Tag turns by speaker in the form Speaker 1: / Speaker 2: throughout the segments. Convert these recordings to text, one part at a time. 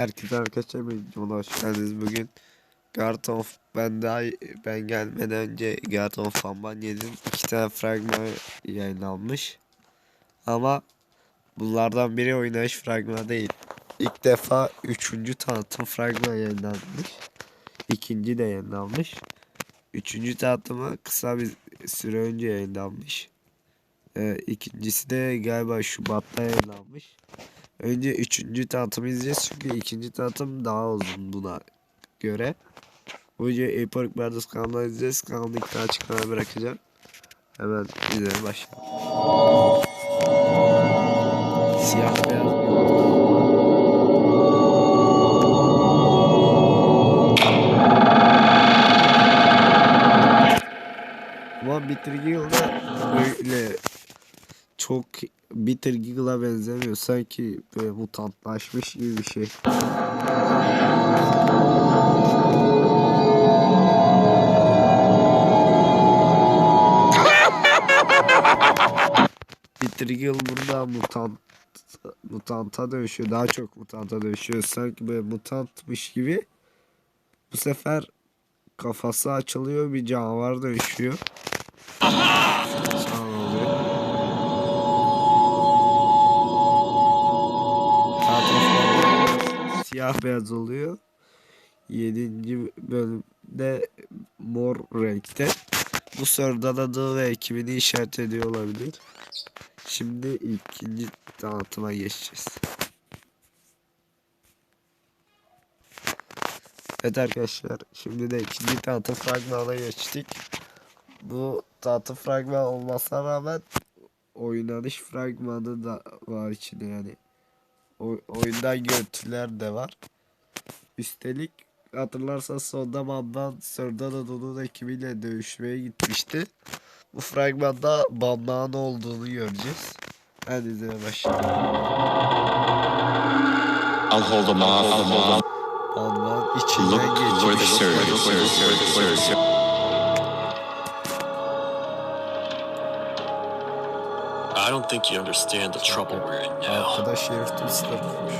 Speaker 1: Herkese arkadaşlar videoma hoş geldiniz. Bugün of ben daha ben gelmeden önce Fanban yedim. İki tane fragman yayınlanmış. Ama bunlardan biri oynayış fragmanı değil. İlk defa üçüncü tanıtım fragmanı yayınlanmış. İkinci de yayınlanmış. Üçüncü tanıtımı kısa bir süre önce yayınlanmış. Ee, ikincisi de galiba Şubat'ta yayınlanmış. Önce üçüncü tanıtımı izleyeceğiz çünkü ikinci tanıtım daha uzun buna göre. Videoyu Epoch Brothers kanalına izleyeceğiz. Kanalın linkini açıklamaya bırakacağım. Hemen izlemeye başlayalım. Siyah beyaz bir Ama Bitter Gill'da böyle çok Bitter Giggle'a benzemiyor. Sanki böyle mutantlaşmış gibi bir şey. Bitter Gill burada mutant mutanta dönüşüyor. Daha çok mutanta dönüşüyor. Sanki böyle mutantmış gibi. Bu sefer kafası açılıyor bir canavar dönüşüyor. Sonra siyah beyaz oluyor. 7. bölümde mor renkte. Bu soruda da adı ve ekibini işaret ediyor olabilir. Şimdi ikinci tanıtıma geçeceğiz. Evet arkadaşlar şimdi de ikinci tanıtım fragmanına geçtik. Bu tanıtım fragman olmasına rağmen oynanış fragmanı da var içinde yani. O, oyundan görüntüler de var. Üstelik hatırlarsanız sonda Bamban Sördanadolu'nun ekibiyle dövüşmeye gitmişti. Bu fragmanda Bamban'ın olduğunu göreceğiz. Hadi izlemeye başlayalım.
Speaker 2: I'll hold them off.
Speaker 1: Bamban içinden
Speaker 2: Look
Speaker 3: think you understand the trouble we're in now.
Speaker 1: Arkadaş herif ısırmış.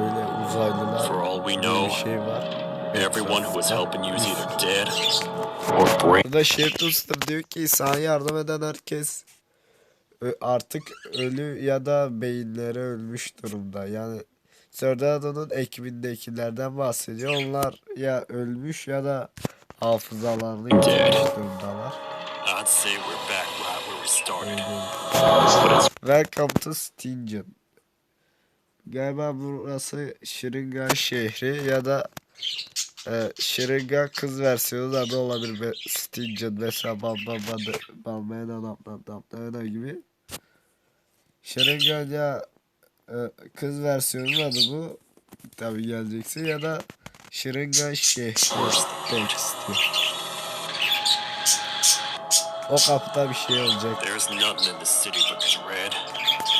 Speaker 1: Öyle uzaylılar
Speaker 3: For all we
Speaker 1: bir
Speaker 3: know,
Speaker 1: şey var.
Speaker 3: everyone who was helping you is either dead or brain.
Speaker 1: Burada Şef Dostum diyor ki sana yardım eden herkes artık ölü ya da beyinleri ölmüş durumda. Yani Sördado'nun ekibindekilerden bahsediyor. Onlar ya ölmüş ya da hafızalarını yitirmiş durumdalar.
Speaker 3: I'd say we're back right where we started.
Speaker 1: Welcome to Stingen. Galiba burası Şiringan şehri ya da e, Şiringan kız versiyonu da da olabilir. Be, Stingen mesela Bamba Bamba Bamba gibi. Şiringan ya e, kız versiyonun adı bu. Tabi geleceksin ya da Şiringan şehri. O kapıda bir şey olacak.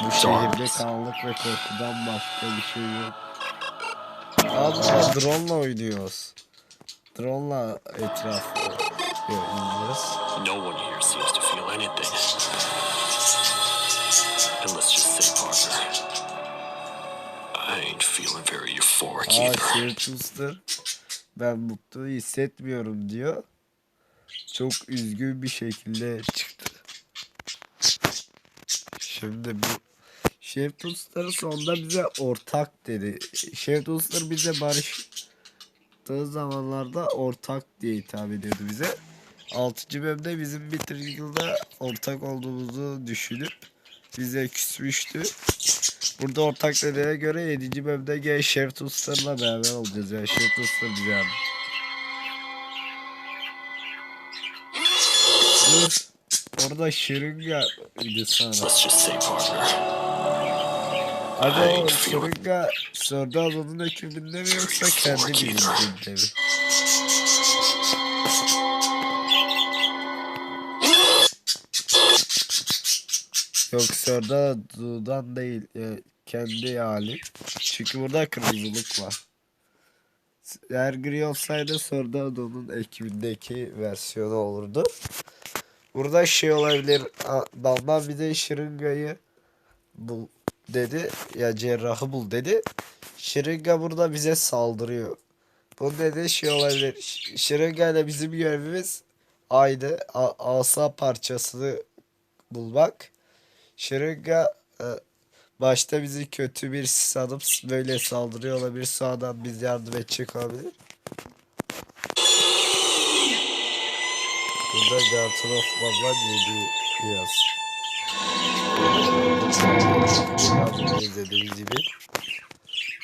Speaker 1: Bu şehirde karanlık ve korkudan başka bir şey yok. Abla drone'la oynuyoruz. Drone'la etraf görüyoruz.
Speaker 3: No one here seems to feel anything. And let's just say, partner, I ain't feeling very euphoric
Speaker 1: Aa
Speaker 3: either.
Speaker 1: Sirtus'tur. Ben mutlu hissetmiyorum diyor. Çok üzgün bir şekilde çıktı. Şimdi bu Şeftus'tur sonunda bize ortak dedi. Şeftus'tur bize barıştığı zamanlarda ortak diye hitap ediyordu bize. 6. bölümde bizim bir yılda ortak olduğumuzu düşünüp bize küsmüştü. Burada ortak dediğine göre 7. bölümde gene Şef Tuster'la beraber olacağız. Yani Şef Tuster bize yani. Dur. Orada şırınga idi sana.
Speaker 3: Let's just say, partner,
Speaker 1: Hadi o şırınga Sördalı'nın ekibinde mi yoksa kendi bilincinde mi? Yok Sördalı'dan değil. e, kendi hali. Çünkü burada kırmızılık var. Eğer gri olsaydı Sördalı'nın ekibindeki versiyonu olurdu. Burada şey olabilir. Balman bir de şırıngayı bu dedi. Ya cerrahı bul dedi. Şırınga burada bize saldırıyor. Bu dedi şey olabilir. Şırınga ile bizim görevimiz aynı. A- asa parçasını bulmak. Şırınga e, başta bizi kötü bir sanıp böyle saldırıyor olabilir. Sonradan biz yardım edecek olabilir. Burada Garton of Baban 7 yaz. Biraz izlediğimiz gibi.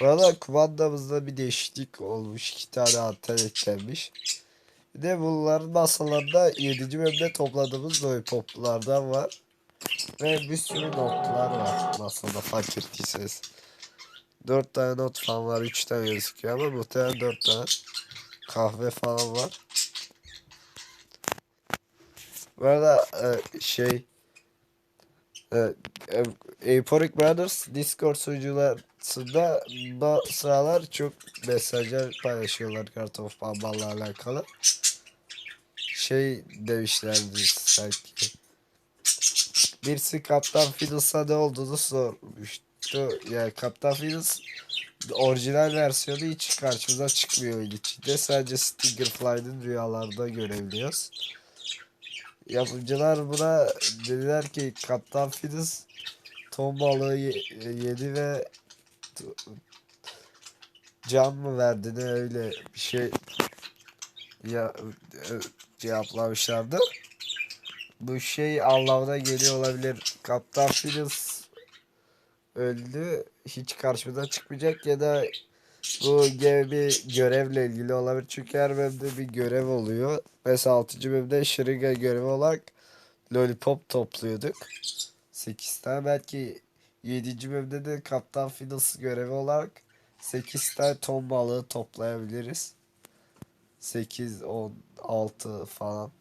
Speaker 1: Valla kumandamızda bir değişiklik olmuş. iki tane anten eklenmiş. Bir de bunların masalarında 7. bölümde topladığımız lollipoplardan var. Ve bir sürü notlar var masada fark ettiyseniz. 4 tane not falan var. 3 tane gözüküyor ama muhtemelen 4 tane. Kahve falan var. Bu arada e, şey e, e, Aporic Brothers Discord sunucularında bu sıralar çok mesajlar paylaşıyorlar Kart of Bambal'la alakalı. Şey demişlerdi sanki. Birisi Kaptan Fiddles'a ne olduğunu sormuştu. Yani Kaptan Fiddles orijinal versiyonu hiç karşımıza çıkmıyor içinde. Sadece Stingerfly'nin rüyalarda görebiliyoruz. Yapımcılar buna dediler ki Kaptan Fiddles ton balığı ye- yedi ve can mı verdi ne öyle bir şey ya cevaplamışlardı. Bu şey anlamına geliyor olabilir. Kaptan Fiddles öldü. Hiç karşımıza çıkmayacak ya da bu gene bir görevle ilgili olabilir. Çünkü her bölümde bir görev oluyor. Mesela 6. bölümde şırınga görevi olarak lollipop topluyorduk. 8 tane belki 7. bölümde de Kaptan Fiddles görevi olarak 8 tane ton balığı toplayabiliriz. 8, 10, 6 falan.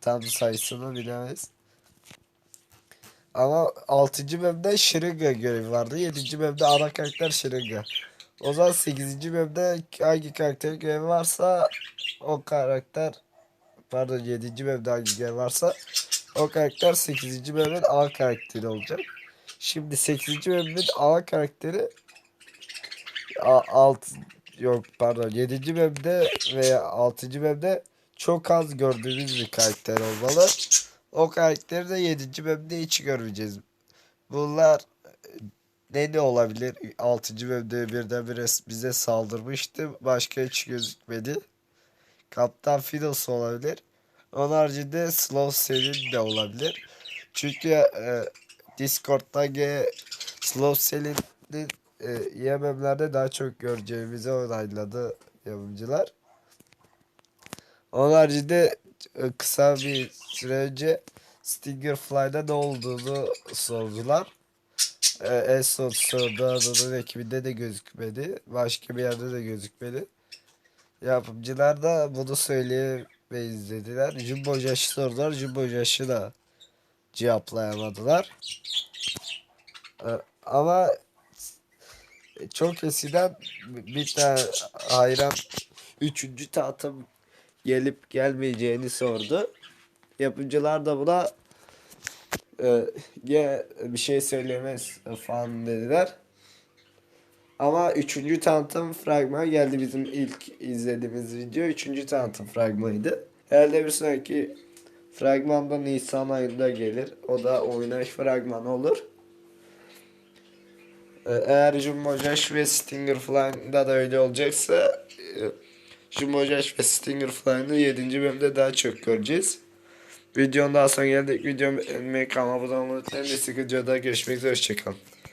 Speaker 1: Tam sayısını bilemeyiz. Ama 6. bölümde şırınga görevi vardı. 7. bölümde ana karakter şırınga. O zaman 8. bölümde hangi karakter görevi varsa o karakter pardon 7. bölümde hangi görev varsa o karakter 8. bölümün A karakteri olacak. Şimdi 8. bölümün A karakteri A, alt yok pardon 7. bölümde veya 6. bölümde çok az gördüğümüz bir karakter olmalı. O karakteri de 7. bölümde hiç görmeyeceğiz. Bunlar ne ne olabilir? 6. bölümde birdenbire bize saldırmıştı. Başka hiç gözükmedi. Kaptan Fiddles olabilir. Onun haricinde Slow Selin de olabilir. Çünkü e, Discord'da ge- Slow Selin'in e, YMM'lerde daha çok göreceğimizi onayladı yapımcılar. Onun haricinde e, kısa bir süre önce Stinger Fly'da ne olduğunu sordular. E, en son soruda onun ekibinde de gözükmedi. Başka bir yerde de gözükmedi. Yapımcılar da bunu söyleyemeyiz dediler. Jumbo Josh'u sordular. Jumbo Josh'u da cevaplayamadılar. E, ama çok eskiden bir tane hayran üçüncü tahtım gelip gelmeyeceğini sordu. Yapımcılar da buna e, bir şey söylemez falan dediler. Ama üçüncü tanıtım fragmanı geldi bizim ilk izlediğimiz video. Üçüncü tanıtım fragmanıydı. Herhalde bir sonraki fragmanda Nisan ayında gelir. O da oynayış fragmanı olur. Ee, Eğer Jumbo Josh ve Stinger Fly'da da öyle olacaksa e, Jumbo Josh ve Stinger Fly'ını 7. bölümde daha çok göreceğiz. Videonun daha sonra geldik. Videomu beğenmeyi, kanalıma abone olmayı unutmayın. Bir sıkıcı da görüşmek üzere. Hoşçakalın.